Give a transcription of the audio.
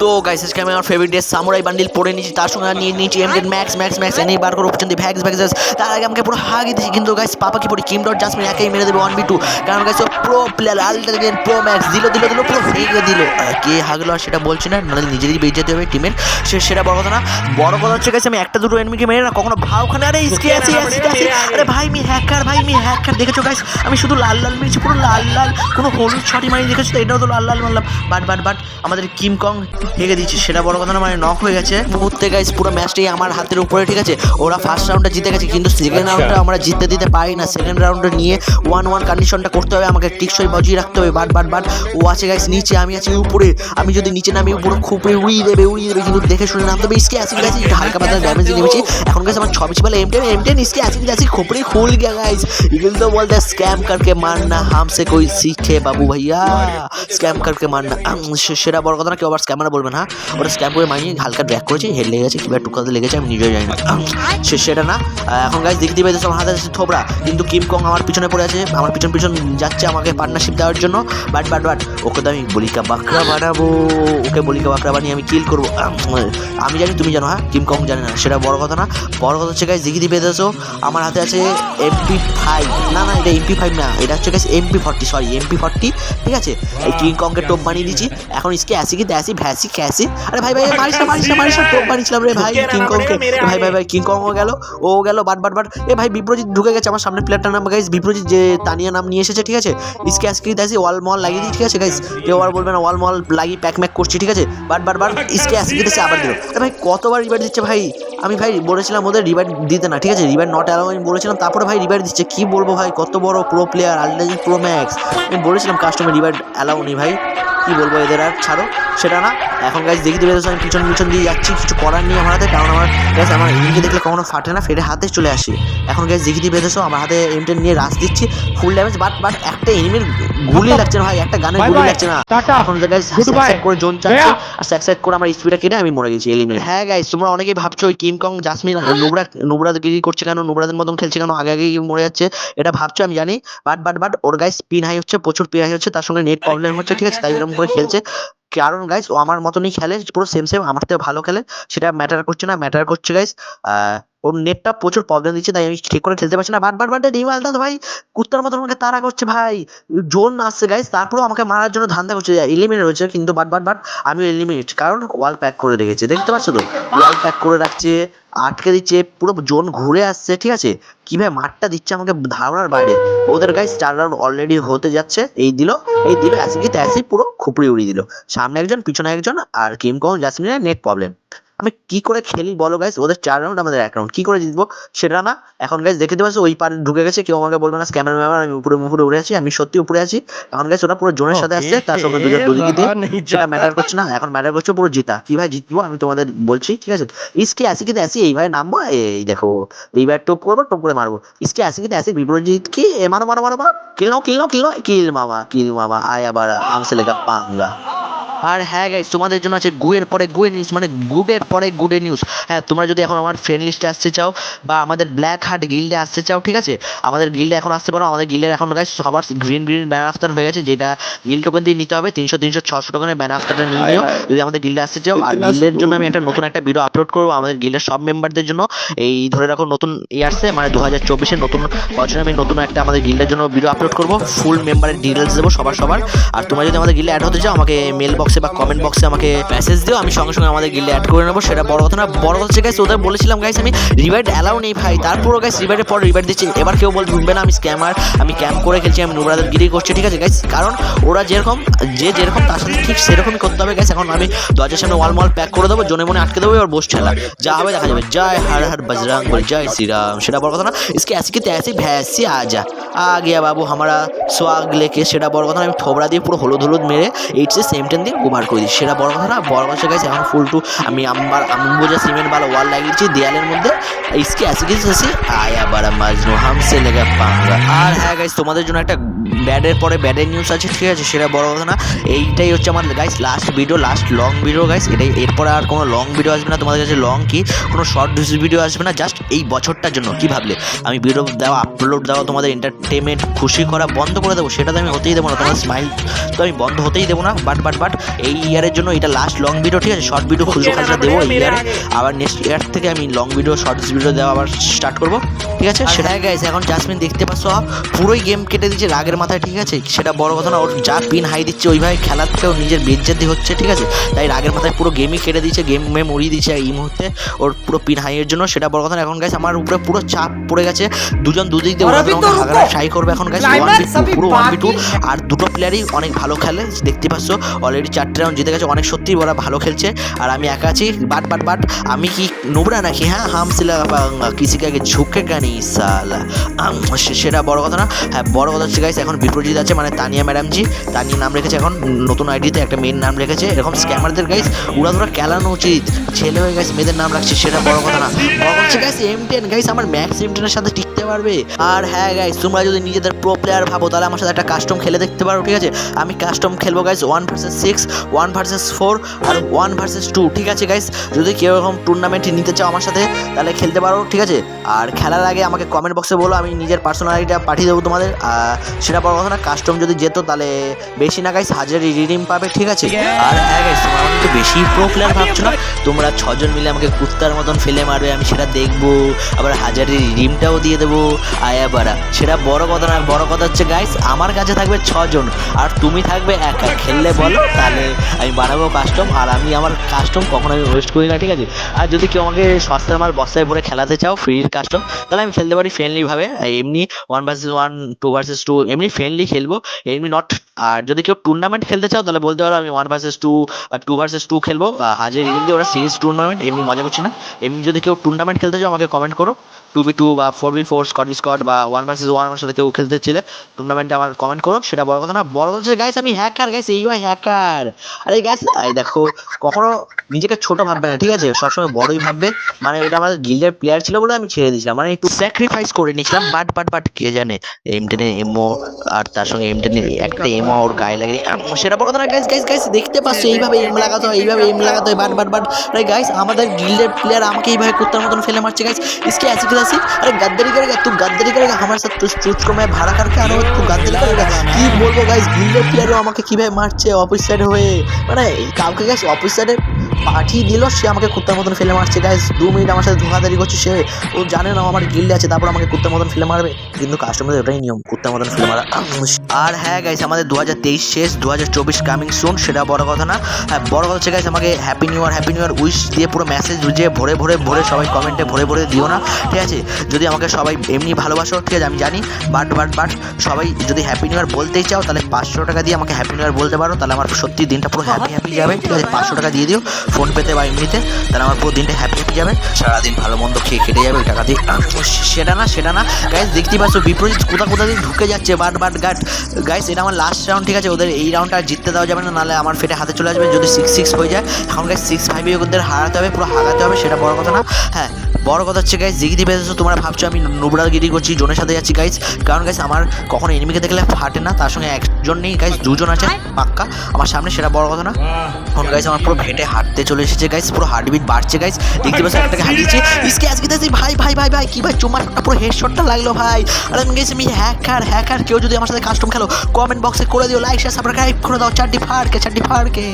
তো গাইস আজকে আমি আমার ফেভারিট ড্রেস সামুরাই বান্ডিল পরে নিয়েছি, তার সঙ্গে নিয়ে নিয়েছি এম ম্যাক্স ম্যাক্স ম্যাক্স এনেই বার করে অপশন দিয়ে ভ্যাক্স ভ্যাক্স তার আগে আমাকে পুরো হাগি দিয়েছি, কিন্তু গাইস পাপা কি পড়ি কিম ডট জাস্ট জাসমিন একাই মেরে দেবে ওয়ান বি টু কারণ guys pro player ultra pro max দিল দিল দিল, পুরো ভেঙে দিল। কে হাগলো আর সেটা বলছি না, নাহলে নিজেরই যেতে হবে টিমের সে সেটা বড় কথা না। বড় কথা হচ্ছে গেছে আমি একটা দুটো এনিমিকে মেরে না, কখনো ভাওখানে আরে ইসকে আছে আরে ভাই মি হ্যাকার ভাই মি হ্যাকার দেখেছ গাইস আমি শুধু লাল লাল মেরেছি, পুরো লাল লাল। কোনো হলুদ ছটি মারি দেখেছ তো? এটাও তো লাল লাল মারলাম। বাট বাট বাট আমাদের কিম কং ভেঙে দিয়েছি। সেটা বড় কথা না মানে নক হয়ে গেছে। মুহূর্তে গাইস পুরো ম্যাচটাই আমার হাতের উপরে ঠিক আছে? ওরা ফার্স্ট রাউন্ডটা জিতে গেছে কিন্তু সেকেন্ড রাউন্ডটা আচ্ছা। আমরা জিততে দিতে পারি না। সেকেন্ড রাউন্ডে নিয়ে ওয়ান ওয়ান কন্ডিশনটা করতে হবে আমাকে টিকসই বাজিয়ে রাখতে হবে। বাট বাট বাট ও আছে গাইস নিচে আমি আছি উপরে। আমি যদি নিচে নামি উপরে খুপড়ে উড়িয়ে দেবে উড়িয়ে দেবে কিন্তু দেখে শুনে নামতে হবে ইসকে আসি গেছি হালকা পাতলা ড্যামেজ নিয়েছি এখন গেছে আমার ছবি বেলা এম টেন এম টেন ইসকে আসি গেছি খুপড়ে খুল গিয়া গাইস ইগল তো বলতে স্ক্যাম করকে মারনা হামসে কই শিখে বাবু ভাইয়া স্ক্যাম করকে মারনা সেটা বড় কথা না কেউ আবার স্ক্যামার বলবে না। ওটা স্ক্যাম করে মারিয়ে হালকা ড্র্যাক করেছি হেড লেগে গেছে কিংবা টুকাতে লেগেছে, আমি নিজেও জানি না। সে সেটা না। এখন গাছ দেখতে পেয়েছে আমার হাতে আছে থোবরা, কিন্তু কিম কং আমার পিছনে পড়ে আছে, আমার পিছন পিছন যাচ্ছে আমাকে পার্টনারশিপ দেওয়ার জন্য। বাট বাট বাট ওকে তো আমি বলিকা বাকরা বানাবো, ওকে বলিকা বাকরা বানিয়ে আমি কিল করব। আমি জানি, তুমি জানো হ্যাঁ? কিম কং জানে না, সেটা বড় কথা না। বড় কথা হচ্ছে গাছ দেখতে পেয়েছ আমার হাতে আছে এমপি ফাইভ না না, এটা এমপি ফাইভ না, এটা হচ্ছে গাছ MP forty sorry MP forty ঠিক আছে? এই কিং কংকে টোপ বানিয়ে দিচ্ছি এখন ইসকে অ্যাসি কি দ্যাসি ভ্যাসি। ক্যাসি আরে ভাই ভাই মারিস না মারিস না মারিস না টোপ বানিয়েছিলাম রে ভাই কিং কংকে ভাই ভাই ভাই কিং কং ও গেল ও গেল বাট বাট বাট। এ ভাই বিপ্রজিৎ ঢুকে গেছে আমার সামনে প্লেয়ারটার নাম গাইস বিপ্রজিৎ যে তানিয়া নাম নিয়ে এসেছে ঠিক আছে? ইসকে অ্যাসি দ্যাসি ওয়াল মল লাগিয়ে দিই ঠিক আছে গাইস কেউ আর বলবে না ওয়াল মল লাগিয়ে প্যাক ম্যাক করছি ঠিক আছে? বাট বাট বাট ইসকে অ্যাসি দিতেছে আবার দিল। ভাই কতবার রিভার দিচ্ছে ভাই? আমি ভাই বলেছিলাম ওদের রিভার দিতে না ঠিক আছে? রিভার নট অ্যালাউ আমি বলেছিলাম তারপরে ভাই রিভার দিচ্ছে। কি বলব ভাই কত বড় pro player ultra pro max আমি বলেছিলাম কাস্টমার রিভার অ্যালাউ নেই ভাই। কি বলব এদের আর? ছাড়ো সেটা না। এখন গাছ দেখতে পেয়েছ আমি পিছন পিছন দিয়ে যাচ্ছি কিছু করার নেই আমার হাতে কারণ আমার গ্যাস আমার এমকে দেখলে কখনো ফাটে না ফেটে হাতে চলে আসে। এখন গ্যাস দেখতে পেয়েছ আমার হাতে এমটেন নিয়ে রাশ দিচ্ছি ফুল ড্যামেজ বাট বাট একটা এনিমির গুলি লাগছে না ভাই একটা গানের গুলি লাগছে না। এখন গাইস. করে জোন চাচ্ছে আর স্যাক স্যাক করে আমার স্পিডটা কেটে আমি মরে গেছি এলিমিনেট হ্যাঁ গাইস তোমরা অনেকেই ভাবছ ওই কিং কং জাসমিন নোবরা নোবরা গিরি করছে কেন নোবরাদের মতন খেলছে কেন আগে আগে মরে যাচ্ছে এটা ভাবছ আমি জানি বাট বাট বাট ওর গাইস স্পিন হাই হচ্ছে প্রচুর স্পিন হাই হচ্ছে তার সঙ্গে নেট প্রবলেম হচ্ছে ঠিক আছে তাই এরকম করে খেলছে। কারণ গাইস ও আমার মতনই খেলে পুরো সেম সেম আমার থেকে ভালো খেলে। সেটা ম্যাটার করছে না ম্যাটার করছে গাইস ওর নেটটা প্রচুর প্রবলেম দিচ্ছে, তাই আমি ঠিক করে খেলতে পারছি না। বাট বাট বাট আলতা ভাই কুত্তার মতন আমাকে তাড়া করছে ভাই। জোন আসছে গাইস তারপরেও আমাকে মারার জন্য ধান্দা করছে। এলিমিনেট হয়েছে, কিন্তু বাট বাট বাট আমি এলিমিনেট কারণ ওয়াল প্যাক করে রেখেছে, দেখতে পাচ্ছ তো? ওয়াল প্যাক করে রাখছে, আটকে দিচ্ছে, পুরো জোন ঘুরে আসছে, ঠিক আছে? কীভাবে মাঠটা দিচ্ছে আমাকে ধারণার বাইরে। ওদের গাইস চার রাউন্ড অলরেডি হতে যাচ্ছে, এই দিল এই দিল অ্যাসি কি ত্যাসি পুরো খুপড়ি উড়িয়ে দিল। সামনে একজন, পিছনে একজন, আর কিম কং জাসমিনের নেট প্রবলেম আমি কি করে খেলি? বলো গাইস ওদের চার রাউন্ড আমাদের এক রাউন্ড কি করে জিতবো? সেটা না। এখন গাইস দেখতে পাচ্ছ ওই পারে ঢুকে গেছে কেউ আমাকে বলবে না স্ক্যামার ম্যামার আমি উপরে মুখে উড়ে আছি আমি সত্যি উপরে আছি। এখন গাইস ওরা পুরো জোনের সাথে আসছে তার সঙ্গে দুজন দুদিকে দিয়ে। সেটা ম্যাটার করছে না এখন ম্যাটার করছে পুরো জিতা। কি ভাই জিতবো? আমি তোমাদের বলছি ঠিক আছে? ইসকে আসি কিন্তু আসি এইভাবে নামবো এই দেখো এইবার টোপ করব টোপ করে মারবো। ইসকে আসি কিন্তু আসি বিপরীত কি? এ মারো মারো মারো মারো। কিল নাও কিল নাও কিল নাও। কিল মামা কিল মামা। আয় আবার আমসে লেগা পাঙ্গা। আর হ্যাঁ গাইস তোমাদের জন্য আছে গুয়ের পরে গুয়ে নিউজ মানে গুডের পরে গুডে নিউজ হ্যাঁ তোমরা যদি এখন আমার ফ্রেন্ড লিস্টে আসতে চাও বা আমাদের ব্ল্যাক হার্ট গিল্ডে আসতে চাও ঠিক আছে? আমাদের গিল্ডে এখন আসতে পারো। আমাদের গিল্ডের এখন গাইস সবার গ্রিন গ্রিন ব্যান আফতার হয়ে গেছে যেটা গিল্ড টোকেন দিয়ে নিতে হবে তিনশো তিনশো ছশো টোকেনের ব্যান আফতারটা নিয়ে নিও। যদি আমাদের গিল্ডে আসতে চাও আর গিল্ডের জন্য আমি একটা নতুন একটা ভিডিও আপলোড করব আমাদের গিল্ডের সব মেম্বারদের জন্য। এই ধরে রাখো নতুন ই আসছে মানে দু হাজার চব্বিশের নতুন বছরে আমি নতুন একটা আমাদের গিল্ডের জন্য ভিডিও আপলোড করব। ফুল মেম্বারের ডিটেলস দেবো সবার সবার। আর তোমরা যদি আমাদের গিল্ডে অ্যাড হতে চাও আমাকে মেল বক্সে বা কমেন্ট বক্সে আমাকে মেসেজ দিও আমি সঙ্গে সঙ্গে আমাদের গিল্ডে অ্যাড করে নেবো সেটা বড় কথা না বড় কথা হচ্ছে গাইস ওদের বলেছিলাম গাইস আমি রিভাইড অ্যালাউ নেই ভাই তারপরও গাইস রিভাইডের পর রিভাইড দিচ্ছে এবার কেউ বলবে না আমি স্ক্যামার আমি ক্যাম্প করে খেলছি আমি নোবরাদের গিরি করছি ঠিক আছে গাইস কারণ ওরা যেরকম যে যেরকম তার সাথে ঠিক সেরকমই করতে হবে গাইস এখন আমি দরজার সামনে ওয়াল মল প্যাক করে দেবো জনে মনে আটকে দেবো এবার বসে ঠেলা যা হবে দেখা যাবে জয় হর হর বজরং বলি জয় শ্রীরাম সেটা বড় কথা না इसके ऐसे की तैसे भैंसी आ जा आ गया बाबू हमारा সোয়াগ লেকে সেটা বড় কথা না আমি ঠোবরা দিয়ে পুরো হলুদ হলুদ মেরে এইট সে সেম টেন দিয়ে কভার করে দিচ্ছি সেটা বড় কথা না বড় কথা গেছে এখন ফুল টু আমি আমার আম্বুজা সিমেন্ট ভালো ওয়াল লাগিয়েছি, দেয়ালের মধ্যে। ইসকে আসি গেছি আসি আয় আবার মাজনু হামসে লেগে পাঙ্গা আর হ্যাঁ গাইস তোমাদের জন্য একটা ব্যাডের পরে ব্যাডের নিউজ আছে, ঠিক আছে? সেটা বড় কথা না। এইটাই হচ্ছে আমার guys last video last long video guys এটাই। এরপরে আর কোনো লং ভিডিও আসবে না। তোমাদের কাছে লং কি? কোনো শর্ট ভিডিও আসবে না। জাস্ট এই বছরটার জন্য, কি ভাবলে? আমি ভিডিও দেওয়া আপলোড দেওয়া, তোমাদের এন্টারটেনমেন্ট খুশি করা বন্ধ করে দেবো। সেটা তো আমি হতেই দেবো না। তোমার স্মাইল তো আমি বন্ধ হতেই দেবো না। বাট বাট বাট এই ইয়ারের জন্য এটা লাস্ট লং ভিডিও ঠিক আছে? শর্ট ভিডিও খুঁজে খাজা দেবো এই ইয়ারে আবার নেক্সট ইয়ার থেকে আমি লং ভিডিও শর্টস ভিডিও দেওয়া আবার স্টার্ট করব ঠিক আছে? সেটা হ্যাঁ গাইস এখন জাসমিন দেখতে পাচ্ছ পুরোই গেম কেটে দিচ্ছে রাগের মাথায় ঠিক আছে? সেটা বড় কথা না ওর যা পিন হাই দিচ্ছে ওইভাবে খেলার থেকেও নিজের বেজ্জাতি হচ্ছে ঠিক আছে? তাই রাগের মাথায় পুরো গেমই কেটে দিচ্ছে গেম মেম উড়িয়ে দিচ্ছে এই মুহূর্তে ওর পুরো পিন হাইয়ের জন্য। সেটা বড় কথা না এখন গাইস আমার উপরে পুরো চাপ পড়ে গেছে দুজন দুদিক দিয়ে ট্রাই করবে এখন গাইস ওয়ান টু পুরো ওয়ান বি টু আর দুটো প্লেয়ারই অনেক ভালো খেলে দেখতে পাচ্ছ অলরেডি চারটে রাউন্ড জিতে গেছে। অনেক সত্যি ওরা ভালো খেলছে। আর আমি একা আছি। বাট বাট বাট, আমি কি নোবরা নাকি হ্যাঁ? হামসিলা কিসি কাকে ঝুঁকে কানি, সালা। সেটা বড় কথা না। হ্যাঁ বড় কথা হচ্ছে গাইস এখন বিপ্রজিৎ আছে মানে তানিয়া ম্যাডামজি। তানিয়া নাম রেখেছে এখন, নতুন আইডিতে একটা মেয়ের নাম রেখেছে। এরকম স্ক্যামারদের গাইস উড়া ধরা কেলানো উচিত। ছেলে হয়ে গেছে মেয়েদের নাম রাখছে, সেটা বড় কথা না। বড় কথা হচ্ছে গাইস এম টেন গাইস আমার ম্যাক্স এম টেনের সাথে টিকতে পারবে। আর হ্যাঁ গাইস তোমরা যদি নিজেদের প্রো প্লেয়ার ভাবো, তাহলে আমার সাথে একটা কাস্টম খেলে দেখতে পারো, ঠিক আছে? আমি কাস্টম খেলব guys one versus six one versus four আর ওয়ান ভার্সেস টু ঠিক আছে গাইস যদি কেউ এরকম টুর্নামেন্ট নিতে চাও আমার সাথে, তাহলে খেলতে পারো, ঠিক আছে? আর খেলার আগে আমাকে কমেন্ট বক্সে বলো, আমি নিজের পার্সোনাল আইডিটা পাঠিয়ে দেবো তোমাদের। আর সেটা বড় কথা না কাস্টম যদি যেত, তাহলে বেশি না গাইস হাজারি রিডিম পাবে, ঠিক আছে? আর হ্যাঁ গাইস তোমরা আমাকে বেশি প্রো প্লেয়ার ভাবছ না? তোমরা ছজন মিলে আমাকে কুত্তার মতন ফেলে মারবে, আমি সেটা দেখব। আবার হাজারি রিডিমটাও দিয়ে দেবো আয়া বাড়া, সেটা বড় কথা না বড় কথা হচ্ছে গাইস আমার কাছে থাকবে ছজন, আর তুমি থাকবে একা। খেললে বলো, তাহলে আমি বানাবো কাস্টম আর আমি আমার কাস্টম কখনো আমি ওয়েস্ট করি না, ঠিক আছে? আর যদি কেউ আমাকে সস্তার মাল বস্তায় ভরে খেলাতে চাও ফ্রির কাস্টম তাহলে আমি খেলতে পারি ফ্রেন্ডলিভাবে এমনি one versus one two versus two এমনি ফ্রেন্ডলি খেলব, এমনি নট আর যদি কেউ টুর্নামেন্ট খেলতে চাও, তাহলে বলতে পারো, আমি ওয়ান ভার্সেস টু বা টু ভার্সেস টু খেলব। হাজার দিয়ে ওরা সিরিজ টুর্নামেন্ট এমনি মজা করছি না। এমনি যদি কেউ টুর্নামেন্ট খেলতে চাও, আমাকে কমেন্ট করো। টু বি টু বা four v four four squad squad বা ওয়ান ভার্সেস ওয়ান আমার সাথে কেউ খেলতে ছিলে টুর্নামেন্টে আমার কমেন্ট করো, সেটা বড় কথা না, বড় কথা গাইস আমি হ্যাকার গাইস এই হয় হ্যাকার আরে গাইস দেখো, কখনো নিজেকে ছোট ভাববে না, ঠিক আছে? সবসময় বড়ই ভাববে। মানে এটা আমার গিল্ডের প্লেয়ার ছিল বলে আমি ছেড়ে দিয়েছিলাম। মানে একটু স্যাক্রিফাইস করে নিয়েছিলাম বাট বাট বাট কে জানে? এম টেনের এমও আর তার সঙ্গে এম টেনে একটা এমও ওর গায়ে লাগে সেটা বড় কথা না গাইস গাইস গাইস দেখতে পাচ্ছো, এইভাবে এম লাগাতে হয়, এইভাবে এম লাগাতে হয় বাট বাট বাট আরে গাইস আমাদের গিল্ডের প্লেয়ার আমাকে এইভাবে কুত্তার মতন ফেলে মারছে গাইস ইসকে অ্যাসিড আছে আরে গাদ্দারি করে करेगा तू गद्दारी करेगा हमारे साथ तुझ तुझको मैं भाड़ा करके आना तू गद्दारी करेगा কি বলবো গাইস গিল্ডের প্লেয়ারও আমাকে কিভাবে মারছে অফিস সাইড হয়ে মানে কাউকে গাইস অফিস সাইডে পাঠিয়ে দিল, সে আমাকে কুত্তার মতন ফেলে মারছে। গাইস দু মিনিট আমার সাথে ধোকাধারি করছে, সে ও জানে না আমার গিল্ডে আছে, তারপর আমাকে কুত্তার মতন ফেলে মারবে। কিন্তু কাস্টমারদের ওটাই নিয়ম, কুত্তার মতন ফেলে মারা। আর হ্যাঁ গাইস আমাদের দু হাজার তেইশ শেষ দু হাজার চব্বিশ কামিং সুন সেটা বড় কথা না। হ্যাঁ বড় কথা হচ্ছে গাইস আমাকে happy new year happy new year wish দিয়ে পুরো মেসেজ বুঝিয়ে ভরে ভরে ভরে সবাই কমেন্টে ভরে ভরে দিও না, ঠিক আছে? যদি আমাকে সবাই এমনি ভালোবাসো, ঠিক আছে, আমি জানি বাট বাট বাট সবাই যদি হ্যাপি নিউ ইয়ার বলতেই চাও, তাহলে পাঁচশো টাকা দিয়ে আমাকে হ্যাপি নিউ ইয়ার বলতে পারো, তাহলে আমার সত্যি দিনটা পুরো হ্যাপি হ্যাপি যাবে, ঠিক আছে? পাঁচশো টাকা দিয়ে দিও। ফোন পেতে বা এমনিতে তাহলে আমার পুরো দিনটা হ্যাপি হ্যাপি যাবে। সারাদিন ভালো মন্দ খেয়ে কেটে যাবে ওই টাকা দিয়ে সেটা না সেটা না। গাইস দেখতেই পাচ্ছ বিপরীত কোথা কোথা দিয়ে ঢুকে যাচ্ছে বাট বাট গাট গাইস এটা আমার লাস্ট রাউন্ড ঠিক আছে? ওদের এই রাউন্ডটা আর জিততে দেওয়া যাবে না নাহলে আমার ফেটে হাতে চলে আসবে। যদি সিক্স সিক্স হয়ে যায় এখন গাইস সিক্স ফাইভে ওদের হারাতে হবে পুরো হারাতে হবে সেটা বড় কথা না। হ্যাঁ বড় কথা হচ্ছে গাইস জিগিদি পেয়েছ তোমরা ভাবছ আমি নোবরাগিরি করছি জোনের সাথে যাচ্ছি গাইস কারণ গাইস আমার কখনো এনিমিকে দেখলে ফাটে না তার সঙ্গে একজন নেই গাইস দুজন আছে পাক্কা। আমার সামনে সেটা বড় কথা না। এখন গাইস আমার পুরো ভেটে হাঁটতে চলে এসেছে গাইস পুরো হার্টবিট বাড়ছে গাইস দেখতে পাচ্ছি একটাকে হারিয়েছে। ইসকে আজকে দেখছি ভাই ভাই ভাই ভাই কি ভাই চুমার পুরো হেডশটটা লাগল ভাই। আর আমি গেছি আমি হ্যাকার হ্যাকার কেউ যদি আমার সাথে কাস্টম খেলো কমেন্ট বক্সে করে দিও লাইক শেয়ার সাবস্ক্রাইব করে দাও চারটি ফাড়কে চারটি ফাড়কে